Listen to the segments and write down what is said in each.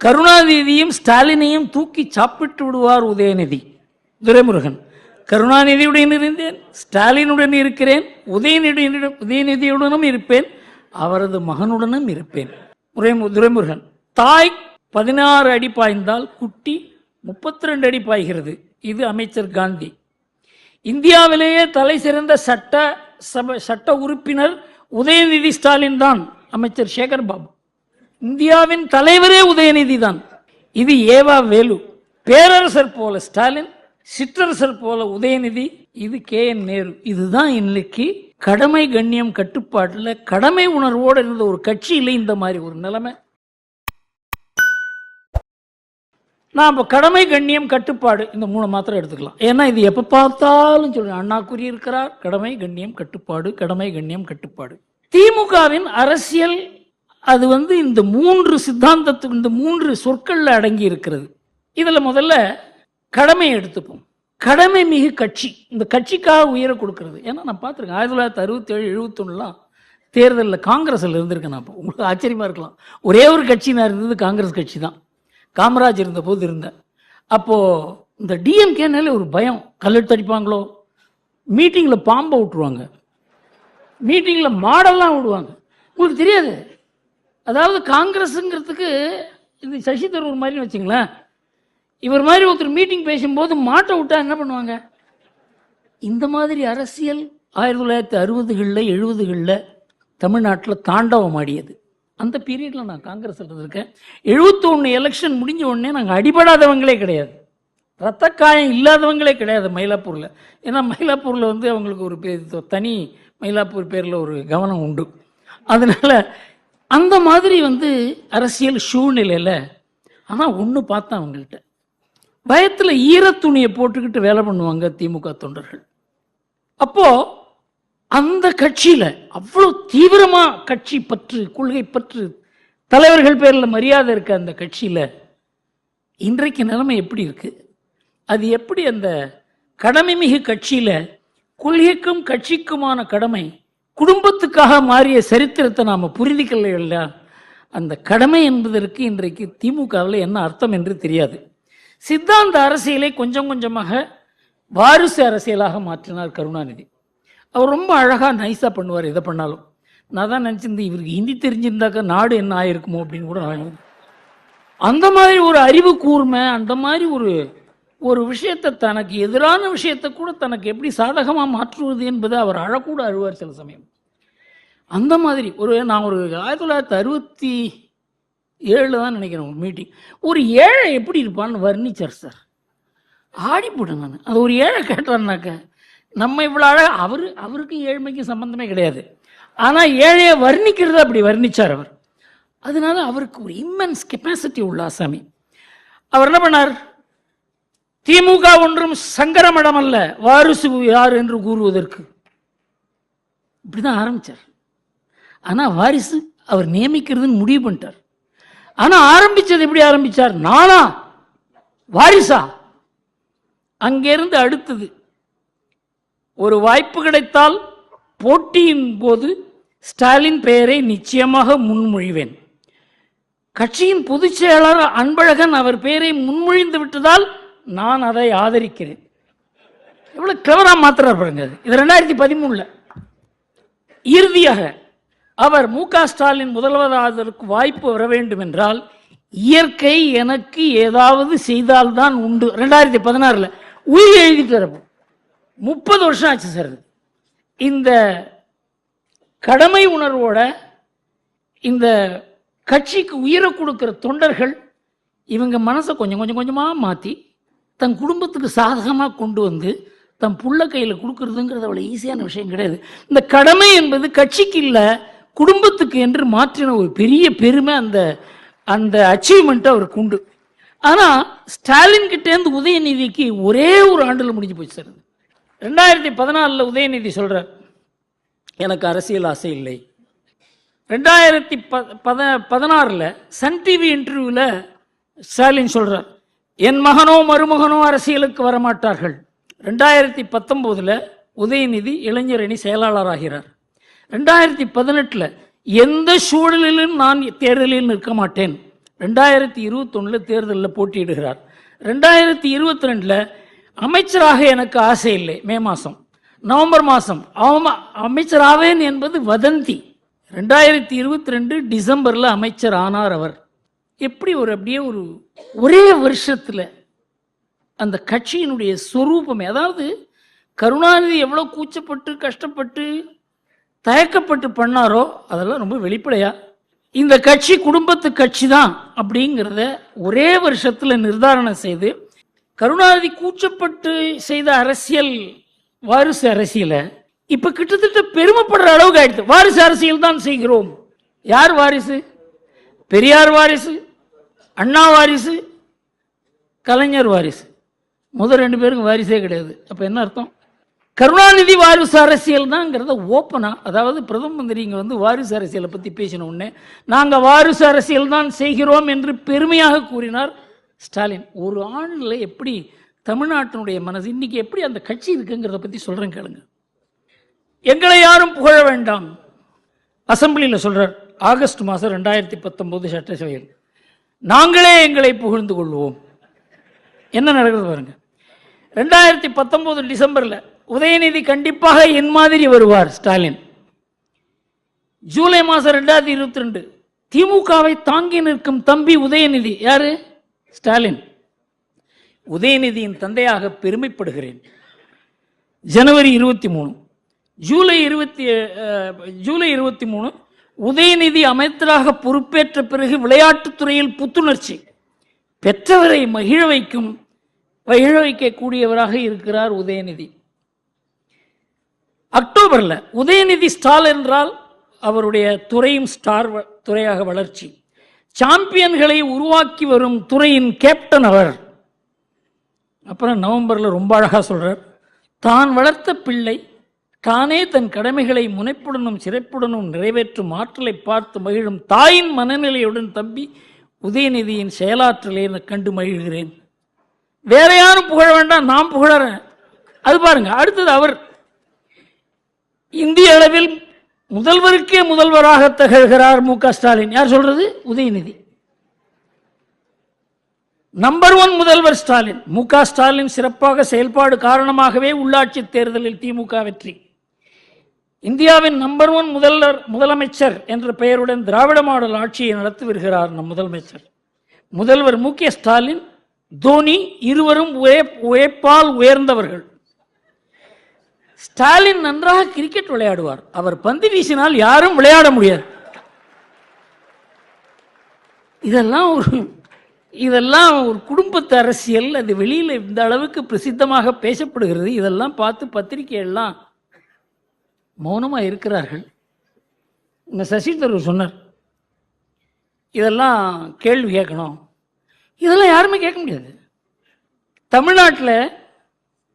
கருணாநிதியும் ஸ்டாலினையும் தூக்கி சாப்பிட்டு விடுவார் உதயநிதி. துரைமுருகன் கருணாநிதியுடன் இருந்தேன் ஸ்டாலினுடன் இருக்கிறேன் உதயநிதியுடன் உதயநிதியுடனும் இருப்பேன் அவரது மகனுடனும் இருப்பேன். துரைமுருகன் தாய் பதினாறு அடி பாய்ந்தால் குட்டி முப்பத்தி ரெண்டு அடி பாய்கிறது. இது அமைச்சர் காந்தி. இந்தியாவிலேயே தலை சிறந்த சட்ட சபை சட்ட உறுப்பினர் உதயநிதி ஸ்டாலின் தான் அமைச்சர் சேகர் பாபு இந்தியாவின் தலைவரே உதயநிதி தான் இது ஏவா வேலு. பேரரசர் போல ஸ்டாலின் சிற்றரசர் போல உதயநிதி இது கே என் நேரு. இதுதான் இன்னைக்கு கடமை கண்ணியம் கட்டுப்பாட்டில் கடமை உணர்வோடு இருந்த ஒரு கட்சியில் இந்த மாதிரி ஒரு நிலைமை. நான் இப்போ கடமை கண்ணியம் கட்டுப்பாடு இந்த மூணு மாத்திரம் எடுத்துக்கலாம். ஏன்னா இது எப்போ பார்த்தாலும் சொல்லுங்க அண்ணா கூறியிருக்கிறார் கடமை கண்ணியம் கட்டுப்பாடு கடமை கண்ணியம் கட்டுப்பாடு. திமுகவின் அரசியல் அது வந்து இந்த மூன்று சித்தாந்தத்துக்கு இந்த மூன்று சொற்களில் அடங்கி இருக்கிறது. இதில் முதல்ல கடமையை எடுத்துப்போம். கடமை மிகு கட்சி. இந்த கட்சிக்காக உயிரை கொடுக்கறது. ஏன்னா நான் பார்த்துருக்கேன் ஆயிரத்தி தொள்ளாயிரத்தி அறுபத்தேழு எழுபத்தொன்னுலாம் தேர்தலில் காங்கிரஸில் இருந்திருக்கேன் நான் அப்போ உங்களுக்கு ஆச்சரியமாக இருக்கலாம். ஒரே ஒரு கட்சி நான் இருந்தது காங்கிரஸ் கட்சி தான். காமராஜ் இருந்தபோது இருந்தேன் அப்போது இந்த டிஎம்கேனாலே ஒரு பயம். கல்லெடுத்தடிப்பாங்களோ மீட்டிங்கில் பாம்பை விட்டுருவாங்க. மீட்டிங்கில் மாடெல்லாம் விடுவாங்க. உங்களுக்கு தெரியாது? அதாவது காங்கிரஸுங்கிறதுக்கு இது சசி தரூர் மாதிரி வச்சுங்களேன். இவர் மாதிரி ஒருத்தர் மீட்டிங் பேசும்போது மாட்டை விட்டா என்ன பண்ணுவாங்க? இந்த மாதிரி அரசியல் ஆயிரத்தி தொள்ளாயிரத்தி அறுபதுகளில் எழுபதுகளில் தமிழ்நாட்டில் தாண்டவம் ஆடியது. அந்த பீரியடில் நான் காங்கிரஸில் இருந்திருக்கேன் எழுபத்தொன்று எலெக்ஷன் முடிஞ்ச உடனே நாங்கள் அடிபடாதவங்களே கிடையாது. ரத்த காயம் இல்லாதவங்களே கிடையாது மயிலாப்பூரில். ஏன்னா மயிலாப்பூரில் வந்து அவங்களுக்கு ஒரு பே- தனி மயிலாப்பூர் பேரில் ஒரு கவனம் உண்டு. அதனால் அந்த மாதிரி வந்து அரசியல் சூழ்நிலையில் ஆனால் ஒன்று பார்த்தேன் அவங்கள்ட்ட. பயத்தில் ஈரத்துணியை போட்டுக்கிட்டு வேலை பண்ணுவாங்க திமுக தொண்டர்கள். அப்போ அந்த கட்சியில் அவ்வளோ தீவிரமாக கட்சி பற்று கொள்கை பற்று தலைவர்கள் பேரில் மரியாதை இருக்க அந்த கட்சியில் இன்றைக்கு நிலைமை எப்படி இருக்குது அது எப்படி அந்த கடமை மிகு கட்சியில் கொள்கைக்கும் கட்சிக்குமான கடமை குடும்பத்துக்காக மாறிய சரித்திரத்தை நாம் புரிந்துக்கல இல்லையா? அந்த கடமை என்பதற்கு இன்றைக்கு திமுகவில் என்ன அர்த்தம் என்று தெரியாது. சித்தாந்த அரசியலை கொஞ்சம் கொஞ்சமாக வாரிசு அரசியலாக மாற்றினார் கருணாநிதி. அவர் ரொம்ப அழகாக நைஸாக பண்ணுவார் எதை பண்ணாலும். நான் தான் நினச்சிருந்தேன் இவருக்கு ஹிந்தி தெரிஞ்சிருந்தாக்கா நாடு என்ன ஆயிருக்குமோ அப்படின்னு கூட நான் அந்த மாதிரி ஒரு அறிவு கூர்மை அந்த மாதிரி ஒரு ஒரு விஷயத்தை தனக்கு எதிரான விஷயத்தை கூட தனக்கு எப்படி சாதகமாக மாற்றுவது என்பதை அவர் அழக்கூட அழுவார் சில சமயம். அந்த மாதிரி ஒரு நான் ஒரு ஆயிரத்தி தொள்ளாயிரத்தி அறுபத்தி ஏழில் தான் நினைக்கிறேன் ஒரு மீட்டிங் ஒரு ஏழை எப்படி இருப்பான்னு வர்ணிச்சார் சார். ஆடிப்போட்டேன் நான். அது ஒரு ஏழை கேட்டார்னாக்க நம்ம இவ்வளோ அழகா அவர் அவருக்கும் ஏழ்மைக்கும் சம்மந்தமே கிடையாது. ஆனால் ஏழையை வர்ணிக்கிறத அப்படி வர்ணிச்சார் அவர். அதனால அவருக்கு ஒரு இம்மென்ஸ் கெப்பாசிட்டி உள்ள ஆசாமி. அவர் என்ன பண்ணார்? திமுக ஒன்றும் சங்கரமடம் அல்ல வாரிசு யார் என்று கூறுவதற்கு. இப்படிதான் ஆரம்பிச்சார். ஆனால் வாரிசு அவர் நியமிக்கிறதுன்னு முடிவு பண்ணிட்டார். ஆனால் ஆரம்பித்தது எப்படி ஆரம்பிச்சார்? நானா? வாரிசா? அங்கிருந்து அடுத்தது ஒரு வாய்ப்பு கிடைத்தால் போட்டியின் போது ஸ்டாலின் பெயரை நிச்சயமாக முன்மொழிவேன். கட்சியின் பொதுச் செயலாளர் அன்பழகன் அவர் பெயரை முன்மொழிந்து விட்டதால் நான் அதை ஆதரிக்கிறேன். இவ்வளோ கிளவராக மாத்திரார் பாருங்க அது. இது ரெண்டாயிரத்தி பதிமூணில். இறுதியாக அவர் மு க. ஸ்டாலின் முதல்வராதற்கு வாய்ப்பு வர வேண்டும் என்றால் இயற்கை எனக்கு ஏதாவது செய்தால்தான் உண்டு. ரெண்டாயிரத்தி பதினாறில். உயிர் எழுதி தரப்போ முப்பது வருஷம் ஆச்சு சார் இந்த கடமை உணர்வோட இந்த கட்சிக்கு உயிரை கொடுக்குற தொண்டர்கள் இவங்க மனசை கொஞ்சம் கொஞ்சம் கொஞ்சமாக மாற்றி தன் குடும்பத்துக்கு சாதகமாக கொண்டு வந்து தன் புள்ள கையில் கொடுக்கறதுங்கிறது அவ்வளோ ஈஸியான விஷயம் கிடையாது. இந்த கடமை என்பது கட்சிக்கு இல்லை குடும்பத்துக்கு என்று மாற்றின ஒரு பெரிய பெருமை அந்த அந்த அச்சீவ்மெண்ட்டை அவருக்கு உண்டு. ஆனால் ஸ்டாலின் கிட்டேருந்து உதயநிதிக்கு ஒரே ஒரு ஆண்டில் முடிஞ்சு போச்சு சார் ரெண்டாயிரத்தி பதினாலில் உதயநிதி சொல்கிறார் எனக்கு அரசியல் ஆசை இல்லை. ரெண்டாயிரத்தி ப பத பதினாறில் சன் டிவி இன்டர்வியூவில் ஸ்டாலின் சொல்கிறார் என் மகனோ மருமகனோ அரசியலுக்கு வரமாட்டார்கள். ரெண்டாயிரத்தி பத்தொம்போதில் உதயநிதி இளைஞரணி செயலாளராகிறார். ரெண்டாயிரத்தி பதினெட்டில் எந்த சூழலிலும் நான் தேர்தலில் நிற்க மாட்டேன். ரெண்டாயிரத்தி இருபத்தொன்னில் தேர்தலில் போட்டியிடுகிறார். ரெண்டாயிரத்தி இருபத்தி ரெண்டில் அமைச்சராக எனக்கு ஆசை இல்லை மே மாதம் நவம்பர் மாதம் அவம அமைச்சராவேன் என்பது வதந்தி. ரெண்டாயிரத்தி இருபத்தி ரெண்டு டிசம்பரில் அமைச்சர் ஆனார் அவர். எப்படி ஒரு அப்படியே ஒரு ஒரே வருஷத்தில் அந்த கட்சியினுடைய சொரூபமே அதாவது கருணாநிதி எவ்வளோ கூச்சப்பட்டு கஷ்டப்பட்டு தயக்கப்பட்டு பண்ணாரோ அதெல்லாம் ரொம்ப வெளிப்படையாக இந்த கட்சி குடும்பத்து கட்சி தான் அப்படிங்கிறத ஒரே வருஷத்தில் நிர்தாரணம் செய்து கருணாநிதி கூச்சப்பட்டு செய்த அரசியல் வாரிசு அரசியலை இப்போ கிட்டத்தட்ட பெருமைப்படுற அளவுக்கு ஆயிடுது. வாரிசு அரசியல் தான் செய்கிறோம். யார் வாரிசு? பெரியார் வாரிசு. அண்ணா வாரிசு கலைஞர் வாரிசு. முதல் ரெண்டு பேருக்கும் வாரிசே கிடையாது. அப்போ என்ன அர்த்தம்? கருணாநிதி வாரிசு அரசியல் தான்ங்கிறத ஓப்பனாக அதாவது பிரதம மந்திரி இங்கே வந்து வாரிசு அரசியலை பற்றி பேசின உடனே நாங்கள் வாரிசு அரசியல் தான் செய்கிறோம் என்று பெருமையாக கூறினார் ஸ்டாலின். ஒரு ஆண்டில் எப்படி தமிழ்நாட்டினுடைய மனசு இன்னைக்கு எப்படி அந்த கட்சி இருக்குங்கிறத பற்றி சொல்கிறேன் கேளுங்க. எங்களை யாரும் புகழ வேண்டாம். அசம்பிளியில் சொல்கிறார் ஆகஸ்ட் மாதம் ரெண்டாயிரத்தி பத்தொம்போது சட்டசபையில். நாங்களே எங்களை புகழ்ந்து கொள்வோம். என்ன நடக்குது பாருங்க. ரெண்டாயிரத்தி பத்தொன்பது டிசம்பர்ல உதயநிதி கண்டிப்பாக என் மாதிரி வருவார் ஸ்டாலின். ஜூலை மாதம் ரெண்டாயிரத்தி இருபத்தி ரெண்டு திமுகவை தாங்கி நிற்கும் தம்பி உதயநிதி யாரு? ஸ்டாலின். உதயநிதியின் தந்தையாக பெருமைப்படுகிறேன். ஜனவரி இருபத்தி மூணு. ஜூலை இருபத்தி ஜூலை இருபத்தி மூணு உதயநிதி அமைச்சராக பொறுப்பேற்ற பிறகு விளையாட்டுத்துறையில் புத்துணர்ச்சி பெற்றவரை மகிழ வைக்கும் மகிழ வைக்கக்கூடியவராக இருக்கிறார் உதயநிதி. அக்டோபரில் உதயநிதி ஸ்டால் என்றால் அவருடைய துறையும் ஸ்டார் வ- துறையாக வளர்ச்சி. சாம்பியன்களை உருவாக்கி வரும் துறையின் கேப்டன் அவர். அப்புறம் நவம்பரில் ரொம்ப அழகாக சொல்கிறார் தான் வளர்த்த பிள்ளை தானே தன் கடமைகளை முனைப்புடனும் சிறப்புடனும் நிறைவேற்றும் ஆற்றலை பார்த்து மகிழும் தாயின் மனநிலையுடன் தம்பி உதயநிதியின் செயலாற்றலை கண்டு மகிழ்கிறேன். வேற யாரும் புகழ வேண்டாம் நான் புகழறேன். அது பாருங்க அடுத்தது அவர். இந்திய அளவில் முதல்வருக்கே முதல்வராக திகழ்கிறார் மு க ஸ்டாலின். யார் சொல்றது? உதயநிதி. நம்பர் ஒன் முதல்வர் ஸ்டாலின். மு க ஸ்டாலின் சிறப்பாக செயல்பாடு காரணமாகவே உள்ளாட்சி தேர்தலில் திமுக வெற்றி. இந்தியாவின் நம்பர் ஒன் முதல்வர் முதலமைச்சர் என்ற பெயருடன் திராவிட மாடல் ஆட்சியை நடத்தி வருகிறார் நம் முதலமைச்சர். முதல்வர் மு கே ஸ்டாலின் தோனி இருவரும் உழைப்பால் உயர்ந்தவர்கள். ஸ்டாலின் நன்றாக கிரிக்கெட் விளையாடுவார். அவர் பந்து வீசினால் யாரும் விளையாட முடியாது. இதெல்லாம் ஒரு இதெல்லாம் ஒரு குடும்பத்து அரசியல். அது வெளியில் இந்த அளவுக்கு பிரசித்தமாக பேசப்படுகிறது. இதெல்லாம் பார்த்து பத்திரிகையெல்லாம் மௌனமாக இருக்கிறார்கள் இந்த சசி தரூர் சொன்னார் இதெல்லாம் கேள்வி கேட்கணும் இதெல்லாம் யாருமே கேட்க முடியாது தமிழ்நாட்டில்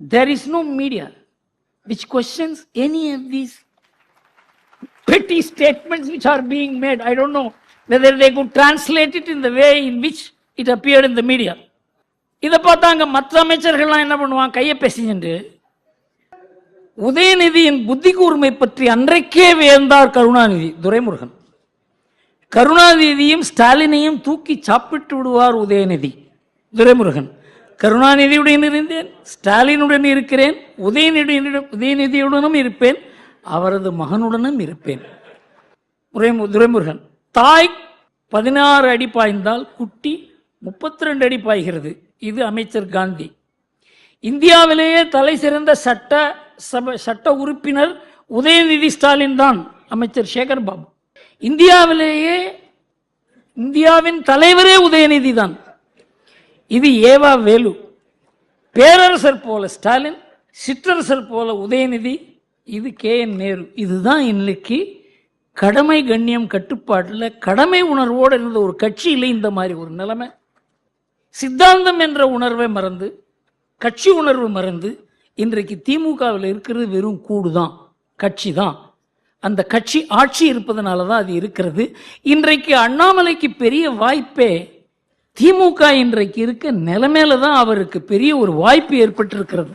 there is no media which questions any of these petty statements which are being made I don't know whether they could translate it in the way in which it appeared in the media. இதை பார்த்தா அங்கே மற்ற அமைச்சர்கள்லாம் என்ன பண்ணுவான் கையை பேசிச்சுட்டு உதயநிதியின் புத்தி கூர்மை பற்றி அன்றைக்கே வியந்தார் கருணாநிதி துரைமுருகன். கருணாநிதியும் ஸ்டாலினையும் தூக்கி சாப்பிட்டு விடுவார் உதயநிதி துரைமுருகன். கருணாநிதியுடன் இருந்தேன் ஸ்டாலினுடன் இருக்கிறேன் உதயநிதியுடன் உதயநிதியுடனும் இருப்பேன் அவரது மகனுடனும் இருப்பேன். துரை- துரைமுருகன் தாய் பதினாறு அடி பாய்ந்தால் குட்டி முப்பத்தி ரெண்டு அடி பாய்கிறது. இது அமைச்சர் காந்தி. இந்தியாவிலேயே தலை சிறந்த சட்ட சபை சட்ட உறுப்பினர் உதயநிதி ஸ்டாலின் தான் அமைச்சர் சேகர் பாபு இந்தியாவிலேயே இந்தியாவின் தலைவரே உதயநிதி தான். இது ஏவா வேலு. பேரரசர் போல ஸ்டாலின் சிற்றரசர் போல உதயநிதி இது கே என் நேரு. இதுதான் இன்னைக்கு கடமை கண்ணியம் கட்டுப்பாட்டில் கடமை உணர்வோடு இருந்த ஒரு கட்சியில் இந்த மாதிரி ஒரு நிலைமை. சித்தாந்தம் என்ற உணர்வை மறந்து கட்சி உணர்வு மறந்து இன்றைக்கு திமுகவில் இருக்கிறது வெறும் கூடு தான் கட்சி தான் அந்த கட்சி ஆட்சி இருப்பதனால தான் அது இருக்கிறது. இன்றைக்கு அண்ணாமலைக்கு பெரிய வாய்ப்பே திமுக இன்றைக்கு இருக்க நிலைமையில தான் அவருக்கு பெரிய ஒரு வாய்ப்பு ஏற்பட்டிருக்கிறது.